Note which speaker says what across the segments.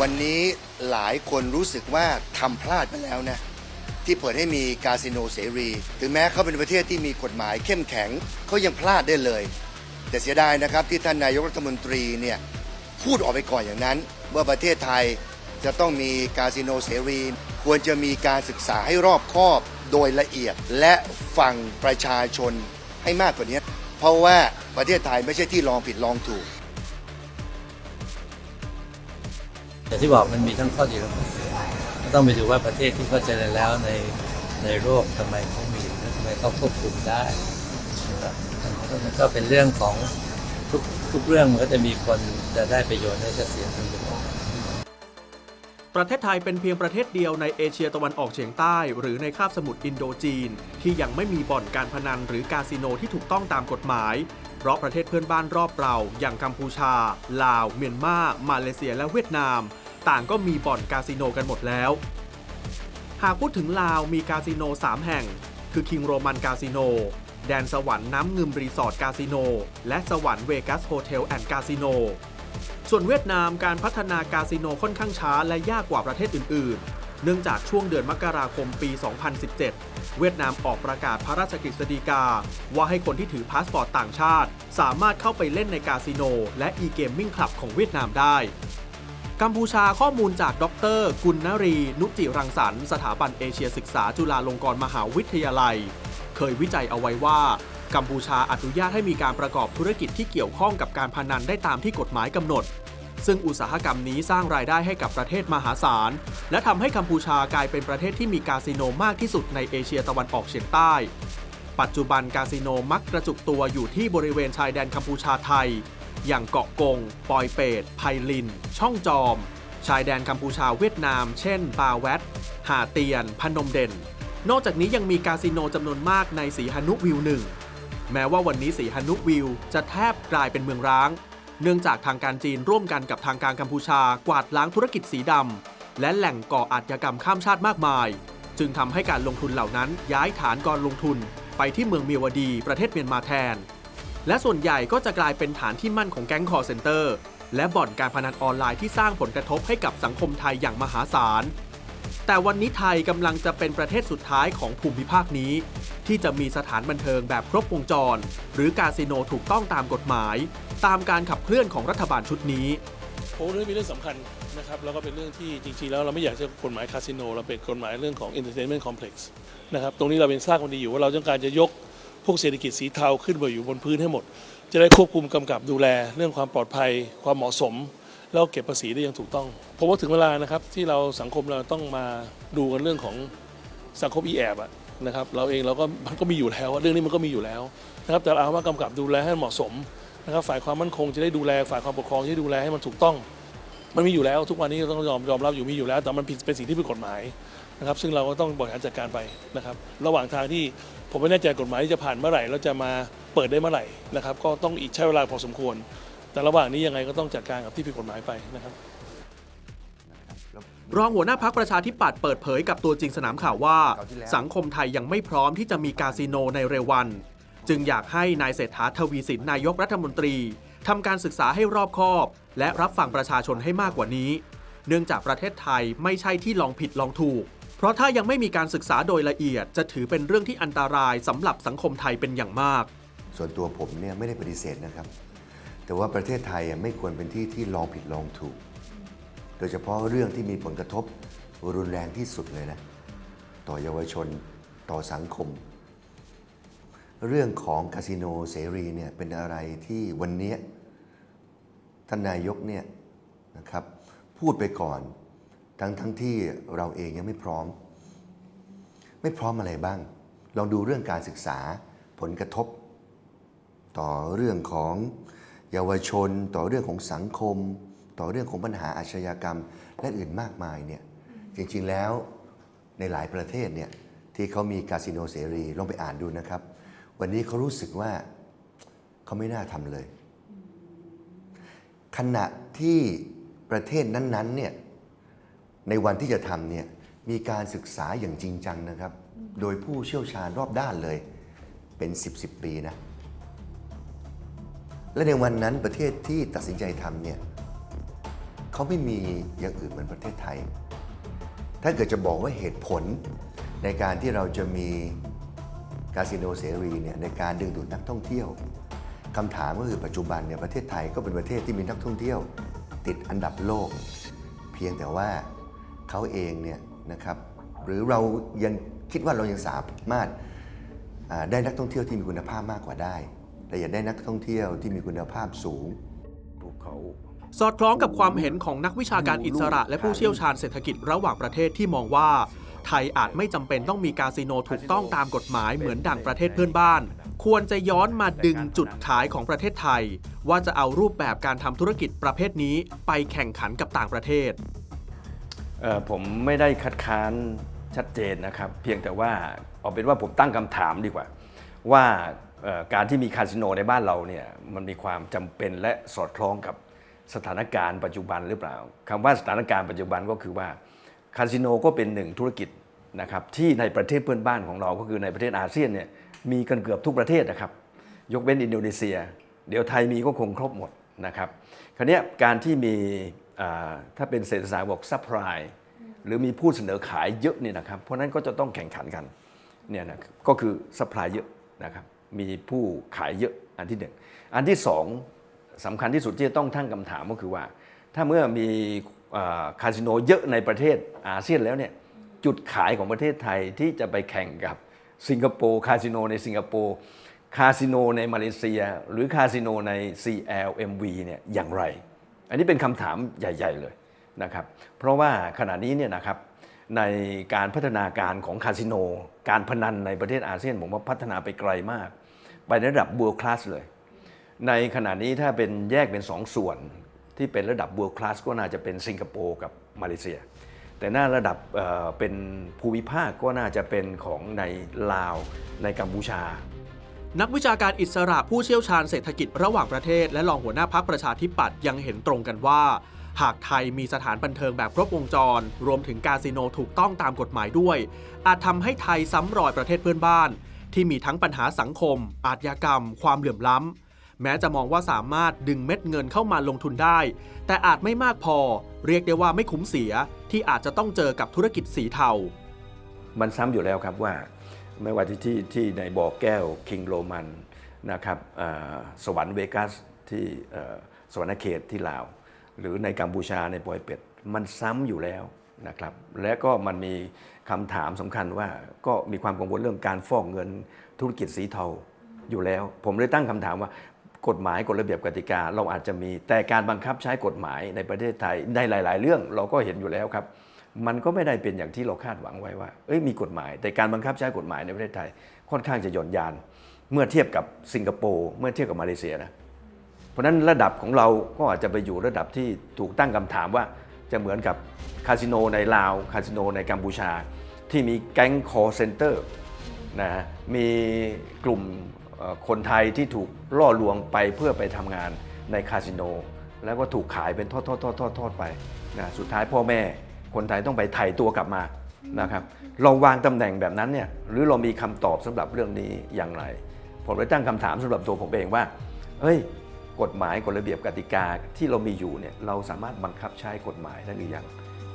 Speaker 1: วันนี้หลายคนรู้สึกว่าทำพลาดไปแล้วนะ ที่เปิดให้มีคาสิโนเสรี ถึงแม้เขาเป็นประเทศที่มีกฎหมายเข้มแข็งเขายังพลาดได้เลย แต่เสียดายนะครับที่ท่านนายกรัฐมนตรีเนี่ยพูดออกไปก่อนอย่างนั้น ว่าประเทศไทยจะต้องมีคาสิโนเสรี ควรจะมีการศึกษาให้รอบคอบโดยละเอียดและฟังประชาชนให้มากกว่านี้ เพราะว่าประเทศไทยไม่ใช่ที่ลองผิดลองถูก
Speaker 2: แต่ที่บอกมันมีทั้งข้อดีและข้อเสียก็ต้องไปดูว่าประเทศที่เขาเจริญแล้วในในโลกทำไมเขามีทำไมเขาควบคุมได้นะครับมันก็เป็นเรื่องของทุกทุกเรื่องมันก็จะมีคนจะได้ประโยชน์และจะเสียประโยชน์
Speaker 3: ประเทศไทยเป็นเพียงประเทศเดียวในเอเชียตะวันออกเฉียงใต้ หรือในคาบสมุทรอินโดจีน ที่ยังไม่มีบ่อนการพนันหรือคาสิโนที่ถูกต้องตามกฎหมาย เพราะประเทศเพื่อนบ้านรอบเราอย่างกัมพูชา ลาว เมียนมา มาเลเซียและเวียดนาม ต่างก็มีบ่อนคาสิโนกันหมดแล้ว หากพูดถึงลาวมีคาสิโน 3 แห่ง คือคิงโรมันคาสิโน แดนสวรรค์น้ำเงิมรีสอร์ทคาสิโน และสวรรค์เวกัสโฮเทลแอนด์คาสิโน ส่วนเวียดนามการพัฒนาคาสิโนค่อนข้างช้าและยากกว่าประเทศอื่น ๆ เนื่องจากช่วงเดือนมกราคมปี 2017 เวียดนามออกประกาศพระราชกฤษฎีกา ว่าให้คนที่ถือพาสปอร์ตต่างชาติ สามารถเข้าไปเล่นในคาสิโน และ e-gaming club ของเวียดนามได้ กัมพูชาข้อมูลจากดร กุลนรี นุจิรังสรรค์สถาบันเอเชียศึกษาจุฬาลงกรณ์มหาวิทยาลัย เคยวิจัยเอาไว้ว่า กัมพูชาอนุญาตให้มีการประกอบธุรกิจที่เกี่ยวข้องกับการพนันได้ตามที่กฎหมายกำหนด ซึ่งอุตสาหกรรมนี้สร้างรายได้ให้กับประเทศมหาศาล และทำให้กัมพูชากลายเป็นประเทศที่มีคาสิโนมากที่สุดในเอเชียตะวันออกเฉียงใต้ ปัจจุบันคาสิโนมักกระจุกตัวอยู่ที่บริเวณชายแดนกัมพูชาไทย อย่างเกาะกง ปอยเปตไพลิน ช่องจอม ชายแดนกัมพูชาเวียดนาม เช่น ปาแวตหาเตียน พนมเด่น นอกจากนี้ยังมีคาสิโนจำนวนมากในสีหนุวิวหนึ่ง แม้ว่าวันนี้สีหนุวิวจะแทบกลายเป็นเมืองร้าง เนื่องจากทางการจีนร่วมกันกับทางการกัมพูชากวาดล้างธุรกิจสีดำและแหล่งก่ออาชญากรรมข้ามชาติมากมาย จึงทำให้การลงทุนเหล่านั้นย้ายฐานการลงทุนไปที่เมืองเมียวดีประเทศเมียนมาแทน และส่วนใหญ่ก็จะกลายเป็นฐานที่มั่นของแก๊งคอร์เซนเตอร์ และบ่อนการพนันออนไลน์ที่สร้างผลกระทบให้กับสังคมไทยอย่างมหาศาล แต่วันนี้ไทยกำลังจะเป็นประเทศสุดท้ายของภูมิภาคนี้ ที่จะมีสถานบันเทิงแบบครบวงจร หรือคาสิโนถูกต้องตามกฎหมาย ตามการขับเคลื่อนของรัฐบาลชุดนี้
Speaker 4: โอ้เรื่องนี้เป็นเรื่องสำคัญนะครับแล้วก็เป็นเรื่องที่จริงๆแล้วเราไม่อยากจะกฎหมายคาสิโนเราเป็นกฎหมายเรื่องของ entertainment complex นะครับตรงนี้เราเป็นสร้างคนดีอยู่ว่าเราต้องการจะยก พวกเศรษฐกิจสีเทาขึ้นมาอยู่บนพื้นให้หมด จะได้ควบคุมกำกับดูแล เรื่องความปลอดภัย ความเหมาะสม แล้วเก็บภาษีได้อย่างถูกต้องผมว่าถึงเวลานะครับที่เราสังคมเราต้องมาดูกันเรื่องของสังคมอีแอบอะนะครับเราเองเราก็มันก็มีอยู่แล้วเรื่องนี้มันก็มีอยู่แล้วนะครับแต่เราเอามากำกับดูแลให้เหมาะสมนะครับฝ่ายความมั่นคงจะได้ดูแลฝ่ายความปกครองจะได้ดูแลให้มันถูกต้อง มันมีอยู่แล้วทุกวันนี้ต้องยอมยอมรับอยู่มีอยู่แล้ว แต่มันผิดเป็นสิ่งที่ผิดกฎหมายนะครับซึ่งเราก็ต้องบริหารจัดการไปนะครับระหว่างทางที่ ผมไม่แน่ใจกฎหมายที่จะผ่านเมื่อไหร่แล้วจะมาเปิดได้เมื่อไหร่นะครับ ก็ต้องอีกใช้เวลาพอสมควร แต่ระหว่างนี้ยังไงก็ต้องจัดการกับที่ผิดกฎหมายไปนะครับ
Speaker 3: รองหัวหน้าพักประชาธิปัตย์เปิดเผยกับตัวจริงสนามข่าวว่า สังคมไทยยังไม่พร้อมที่จะมีคาสิโนในเร็ววัน จึงอยากให้นายเศรษฐาทวีสินนายกรัฐมนตรีทำการศึกษาให้รอบคอบ และรับฟังประชาชนให้มากกว่านี้ เนื่องจากประเทศไทยไม่ใช่ที่ลองผิดลองถูก เพราะถ้ายังไม่มีการศึกษาโดยละเอียด จะถือเป็นเรื่องที่อันตรายสำหรับสังคมไทยเป็นอย่างมาก
Speaker 1: ส่วนตัวผมเนี่ยไม่ได้ปฏิเสธนะครับ แต่ว่าประเทศไทยอะไม่ควรเป็นที่ที่ลองผิดลองถูก โดยเฉพาะเรื่องที่มีผลกระทบรุนแรงที่สุดเลยนะ ต่อเยาวชนต่อสังคม เรื่องของคาสิโนเสรีเนี่ยเป็นอะไรที่วันนี้ท่านนายกเนี่ยนะครับพูดไปก่อน ทั้งทั้งที่เราเองยังไม่พร้อม ไม่พร้อมอะไรบ้าง ลองดูเรื่องการศึกษาผลกระทบ ต่อเรื่องของเยาวชน ต่อเรื่องของสังคม ต่อเรื่องของปัญหาอาชญากรรม และอื่นมากมายเนี่ยจริงๆแล้วในหลายประเทศเนี่ยที่เขามีคาสิโนเสรีลองไปอ่านดูนะครับ วันนี้เขารู้สึกว่าเขาไม่น่าทำเลย ขณะที่ประเทศนั้นๆเนี่ย ในวันที่จะทำเนี่ยมีการศึกษาอย่างจริงจังนะครับ โดยผู้เชี่ยวชาญรอบด้านเลยเป็น 10 10 ปีนะ และในวันนั้นประเทศที่ตัดสินใจทำเนี่ยเขาเขาไม่มีอย่างอื่นเหมือนประเทศไทย ถ้าเกิดจะบอกว่าเหตุผลในการที่เราจะมีคาสิโนเสรีเนี่ยในการดึงดูดนักท่องเที่ยวคำถามก็คือปัจจุบันเนี่ยประเทศไทยก็เป็นประเทศที่มีนักท่องเที่ยว ติดอันดับโลก เพียงแต่ว่า เขาเองเนี่ยนะครับหรือเรายังคิดว่าเรายังสามารถได้นักท่องเที่ยวที่มีคุณภาพมากกว่าได้ แต่อยากได้นักท่องเที่ยวที่มีคุณภาพสูง
Speaker 5: ภูเขา
Speaker 3: สอดคล้องกับความเห็นของนักวิชาการอิสระ และผู้เชี่ยวชาญเศรษฐกิจระหว่างประเทศที่มองว่า ไทยอาจไม่จำเป็นต้องมีคาสิโนถูกต้องตามกฎหมายเหมือนดังประเทศเพื่อนบ้าน ควรจะย้อนมาดึงจุดขายของประเทศไทย ว่าจะเอารูปแบบการทำธุรกิจประเภทนี้ไปแข่งขันกับต่างประเทศ
Speaker 5: ผมไม่ได้คัดค้านชัดเจนนะครับ เพียงแต่ว่าเอาเป็นว่าผมตั้งคำถามดีกว่า ว่าการที่มีคาสิโนในบ้านเราเนี่ยมันมีความจำเป็นและสอดคล้องกับสถานการณ์ปัจจุบันหรือเปล่าคำว่าสถานการณ์ปัจจุบันก็คือว่าคาสิโนก็เป็นหนึ่งธุรกิจนะครับที่ในประเทศเพื่อนบ้านของเราก็คือในประเทศอาเซียนเนี่ยมีกันเกือบทุกประเทศนะครับ ยกเว้นอินโดนีเซีย เดี๋ยวไทยมีก็คงครบหมดนะครับคราวนี้การที่มี ถ้าเป็นเศรษฐศาสตร์บอกซัพพลายหรือมีผู้เสนอขายเยอะเนี่ยนะครับ เพราะนั้นก็จะต้องแข่งขันกันเนี่ยนะก็คือซัพพลายเยอะนะครับมีผู้ขายเยอะอันที่หนึ่งอันที่สองสำคัญที่สุดที่จะต้องตั้งคำถามก็คือว่า ถ้าเมื่อมีอคาสิโนเยอะในประเทศอาเซียนแล้วเนี่ยจุดขายของประเทศไทยที่จะไปแข่งกับสิงคโปร์คาสิโนในสิงคโปร์คาสิโนในมาเลเซีย หรือคาสิโนใน CLMV เนี่ยอย่างไร อันนี้เป็นคำถามใหญ่ ๆ เลยนะครับ เพราะว่าขณะนี้เนี่ยนะครับในการพัฒนาการของคาสิโน การพนันในประเทศอาเซียนผมว่าพัฒนาไปไกลมาก ไประดับ world class เลย ในขณะนี้ถ้าเป็นแยกเป็นสองส่วนที่เป็นระดับ world class ก็น่าจะเป็นสิงคโปร์กับมาเลเซีย แต่หน้าระดับเป็นภูมิภาคก็น่าจะเป็นของในลาวในกัมพูชา
Speaker 3: นักวิชาการอิสระผู้เชี่ยวชาญเศรษฐกิจระหว่างประเทศ และรองหัวหน้าพักประชาธิปัตย์ยังเห็นตรงกันว่า หากไทยมีสถานบันเทิงแบบครบวงจร รวมถึงคาสิโนถูกต้องตามกฎหมายด้วย อาจทำให้ไทยซ้ำรอยประเทศเพื่อนบ้าน ที่มีทั้งปัญหาสังคม อาชญากรรม ความเหลื่อมล้ำ แม้จะมองว่าสามารถดึงเม็ดเงินเข้ามาลงทุนได้ แต่อาจไม่มากพอ เรียกได้ว่าไม่คุ้มเสียที่อาจจะต้องเจอกับธุรกิจสีเทา
Speaker 5: มันซ้ำอยู่แล้วครับว่า ไม่ว่าที่ที่ที่ในบ่อแก้วคิงโรมันนะครับสวรรค์เวกัสที่สวรรค์เขตที่ลาว หรือในกัมพูชาในปอยเป็ด มันซ้ำอยู่แล้วนะครับและก็มันมีคำถามสำคัญว่าก็มีความกังวลเรื่องการฟอกเงินธุรกิจสีเทาอยู่แล้ว ผมเลยตั้งคำถามว่ากฎหมายกฎระเบียบกติกาเราอาจจะมีแต่การบังคับใช้กฎหมายในประเทศไทยในหลาย ๆ เรื่องเราก็เห็นอยู่แล้วครับ มันก็ไม่ได้เป็นอย่างที่เราคาดหวังไว้ว่า เอ้ยมีกฎหมาย แต่การบังคับใช้กฎหมายในประเทศไทยค่อนข้างจะหย่อนยาน เมื่อเทียบกับสิงคโปร์เมื่อเทียบกับมาเลเซียนะเพราะนั้นระดับของเราก็อาจจะไปอยู่ระดับที่ถูกตั้งคำถามว่าจะเหมือนกับคาสิโนในลาวคาสิโนในกัมพูชา ที่มีแก๊งคอร์เซนเตอร์นะฮะมีกลุ่มคนไทยที่ถูกล่อลวงไปเพื่อไปทำงานในคาสิโน แล้วก็ถูกขายเป็นทอดทอดทอดทอดทอดไปนะสุดท้ายพ่อแม่ คนไทยต้องไปไถ่ตัวกลับมานะครับเราวางตำแหน่งแบบนั้นเนี่ยหรือเรามีคำตอบสำหรับเรื่องนี้อย่างไร ผมเลยตั้งคำถามสำหรับตัวผมเองว่าเฮ้ยกฎหมายกฎระเบียบกติกาที่เรามีอยู่เนี่ยเราสามารถบังคับใช้กฎหมายได้หรือยัง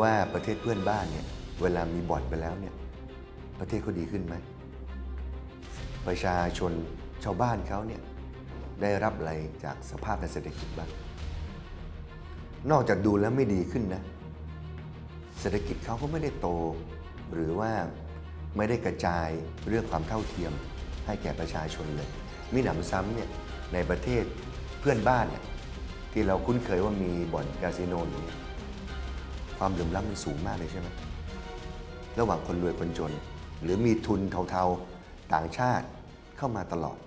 Speaker 1: ว่าประเทศเพื่อนบ้านเนี่ยเวลามีบ่อนไปแล้วเนี่ยประเทศเขาดีขึ้นไหมประชาชนชาวบ้านเขาเนี่ยได้รับอะไรจากสภาพทางเศรษฐกิจบ้างนอกจากดูแล้วไม่ดีขึ้นนะ เศรษฐกิจเขาก็ไม่ได้โต หรือว่าไม่ได้กระจายเรื่องความเท่าเทียมให้แก่ประชาชนเลย มีหนำซ้ำเนี่ยในประเทศเพื่อนบ้านเนี่ยที่เราคุ้นเคยว่ามีบ่อนคาสิโนอยู่เนี่ยความเหลื่อมล้ำมันสูงมากเลยใช่ไหมระหว่างคนรวยคนจน หรือมีทุนเทาๆต่างชาติเข้ามาตลอด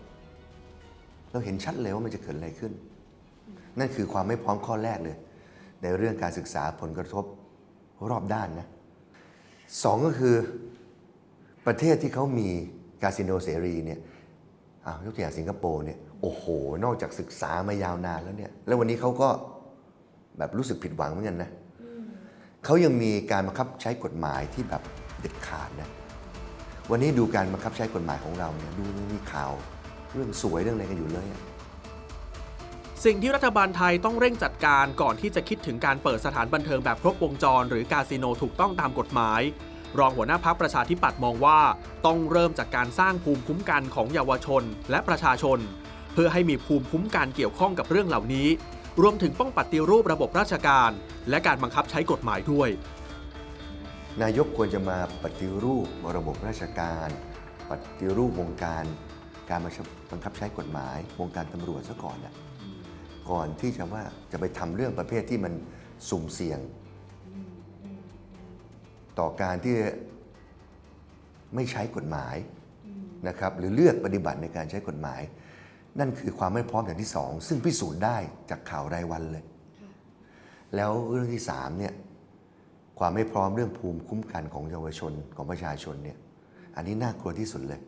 Speaker 1: เราเห็นชัดเลยว่ามันจะเกิดอะไรขึ้น นั่นคือความไม่พร้อมข้อแรกเลย ในเรื่องการศึกษาผลกระทบ รอบด้านนะสองก็คือประเทศที่เขามีคาสิโนเสรีเนี่ยยกตัวอย่างสิงคโปร์เนี่ยโอ้โห นอกจากศึกษามายาวนานแล้วเนี่ยแล้ววันนี้เขาก็แบบรู้สึกผิดหวังเหมือนกันนะเขายังมีการบังคับใช้กฎหมายที่แบบเด็ดขาดนะวันนี้ดูการบังคับใช้กฎหมายของเราเนี่ยดูมีข่าวเรื่องสวยเรื่องอะไรกันอยู่เลยอะ
Speaker 3: สิ่งที่รัฐบาลไทยต้องเร่งจัดการก่อนที่จะคิดถึงการเปิดสถานบันเทิงแบบครบวงจร หรือกาสิโนถูกต้องตามกฎหมาย รองหัวหน้าพักประชาธิปัตย์มองว่า ต้องเริ่มจากการสร้างภูมิคุ้มกันของเยาวชน และประชาชน เพื่อให้มีภูมิคุ้มกันเกี่ยวข้องกับเรื่องเหล่านี้ รวมถึงต้องปฏิรูประบบราชการ และการบังคับใช้กฎหมายด้วย
Speaker 1: นายกควรจะมาปฏิรูประบบราชการ ปฏิรูปวงการ การบังคับใช้กฎหมายวงการตำรวจซะก่อนนะ ก่อนที่จะว่าจะไปทำเรื่องประเภทที่มันสุ่มเสี่ยง ต่อการที่ไม่ใช้กฎหมายนะครับหรือเลือกปฏิบัติในการใช้กฎหมาย นั่นคือความไม่พร้อมอย่างที่สองซึ่งพิสูจน์ได้จากข่าวรายวันเลย แล้วเรื่องที่สามเนี่ยความไม่พร้อมเรื่องภูมิคุ้มกันของเยาวชนของประชาชนเนี่ยอันนี้น่ากลัวที่สุดเลย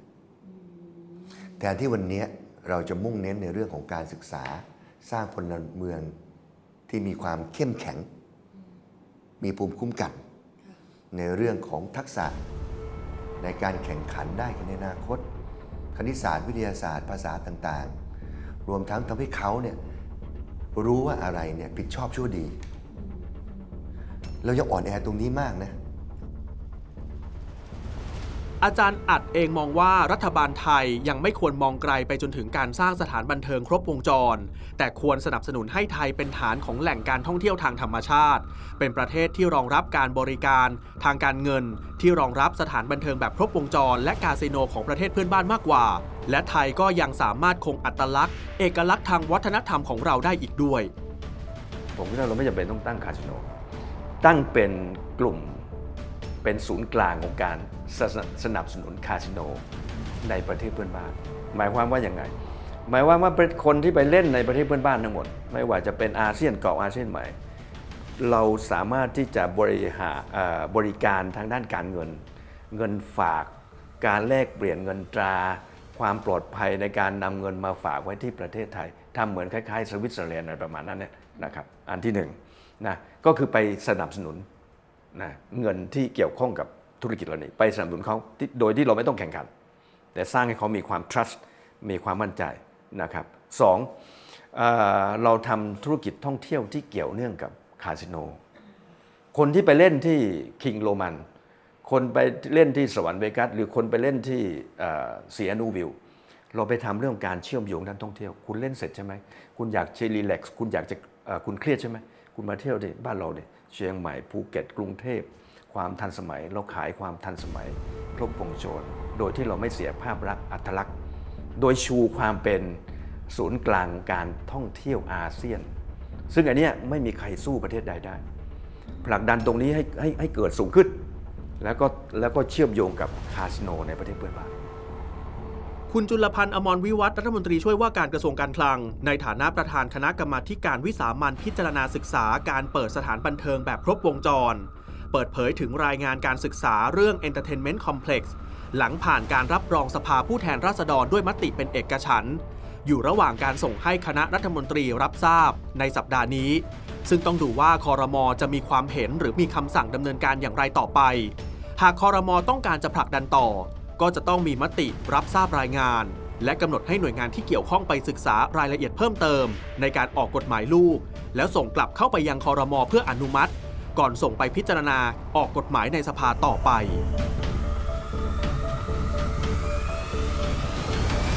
Speaker 1: แทนที่วันนี้เราจะมุ่งเน้นในเรื่องของการศึกษา สร้างพลเมืองที่มีความเข้มแข็ง มีภูมิคุ้มกัน ในเรื่องของทักษะในการแข่งขันได้ในอนาคต คณิตศาสตร์วิทยาศาสตร์ภาษาต่างๆ รวมทั้งทำให้เขาเนี่ยรู้ว่าอะไรเนี่ยผิดชอบชั่วดี เรายังอ่อนแอตรงนี้มากนะ
Speaker 3: อาจารย์อัดเองมองว่ารัฐบาลไทยยังไม่ควรมองไกลไปจนถึงการสร้างสถานบันเทิงครบวงจร แต่ควรสนับสนุนให้ไทยเป็นฐานของแหล่งการท่องเที่ยวทางธรรมชาติ เป็นประเทศที่รองรับการบริการ ทางการเงิน ที่รองรับสถานบันเทิงแบบครบวงจร และคาสิโนของประเทศเพื่อนบ้านมากกว่า และไทยก็ยังสามารถคงอัตลักษณ์ เอกลักษณ์ทางวัฒนธรรมของเราได้อีกด้วย
Speaker 5: ผมคิดว่าเราไม่จำเป็นต้องตั้งคาสิโนตั้งเป็นกลุ่มเป็นศูนย์กลางของการ สนับสนับสนุนคาสิโนในประเทศเพื่อนบ้าน หมายความว่าอย่างไง หมายความว่าเป็นคนที่ไปเล่นในประเทศเพื่อนบ้านทั้งหมด ไม่ว่าจะเป็นอาเซียนเกาะอาเซียนใหม่ เราสามารถที่จะบริหารบริการทางด้านการเงิน เงินฝากการแลกเปลี่ยนเงินตรา ความปลอดภัยในการนำเงินมาฝากไว้ที่ประเทศไทยทำเหมือนคล้ายๆ สวิตเซอร์แลนด์อะไรประมาณนั้นเนี่ยนะครับ อันที่หนึ่งนะก็คือไปสนับสนุนนะเงินที่เกี่ยวข้องกับ ธุรกิจเหล่านี้ไปสนับสนุนเขาโดยที่เราไม่ต้องแข่งขัน แต่สร้างให้เขามีความ trust มีความมั่นใจนะครับสองเอเราทำธุรกิจท่องเที่ยวที่เกี่ยวเนื่องกับคาสิโน คนที่ไปเล่นที่คิงโรมัน คนไปเล่นที่สวรรค์เวกัส หรือคนไปเล่นที่เสียนูวิวเราไปทำเรื่องการเชื่อมโยงด้านท่องเที่ยว คุณเล่นเสร็จใช่ไหม คุณอยากเชรีแล็กซ์ คุณอยากจะคุณเครียดใช่ไหม คุณมาเที่ยวที่บ้านเราเนี่ยเชียงใหม่ภูเก็ตกรุงเทพ ความทันสมัย เราขายความทันสมัย ครบวงจรโดยที่เราไม่เสียภาพลักษณ์อัตลักษณ์ โดยชูความเป็นศูนย์กลางการท่องเที่ยวอาเซียน ซึ่งอันนี้ไม่มีใครสู้ประเทศใดได้ ผลักดันตรงนี้ให้ให้ให้เกิดสูงขึ้น แล้วก็แล้วก็เชื่อมโยงกับคาสิโนในประเทศเพื่อนบ้าน
Speaker 3: คุณจุลพันธ์อมรวิวัฒน์รัฐมนตรีช่วยว่าการกระทรวงการคลัง ในฐานะประธานคณะกรรมาการวิสามันพิจารณาศึกษาการเปิดสถานบันเทิงแบบครบวงจร เปิดเผยถึงรายงานการศึกษาเรื่อง Entertainment Complex หลังผ่านการรับรองสภาผู้แทนราษฎรด้วยมติเป็นเอกฉันท์อยู่ระหว่างการส่งให้คณะรัฐมนตรีรับทราบในสัปดาห์นี้ ซึ่งต้องดูว่าคอรมอจะมีความเห็นหรือมีคำสั่งดำเนินการอย่างไรต่อไป หากคอรมอต้องการจะผลักดันต่อ ก็จะต้องมีมติรับทราบรายงาน และกำหนดให้หน่วยงานที่เกี่ยวข้องไปศึกษารายละเอียดเพิ่มเติม ในการออกกฎหมายลูก แล้วส่งกลับเข้าไปยังคอรมอเพื่ออนุมัติ ก่อนส่งไปพิจารณาออกกฎหมายในสภาต่อไป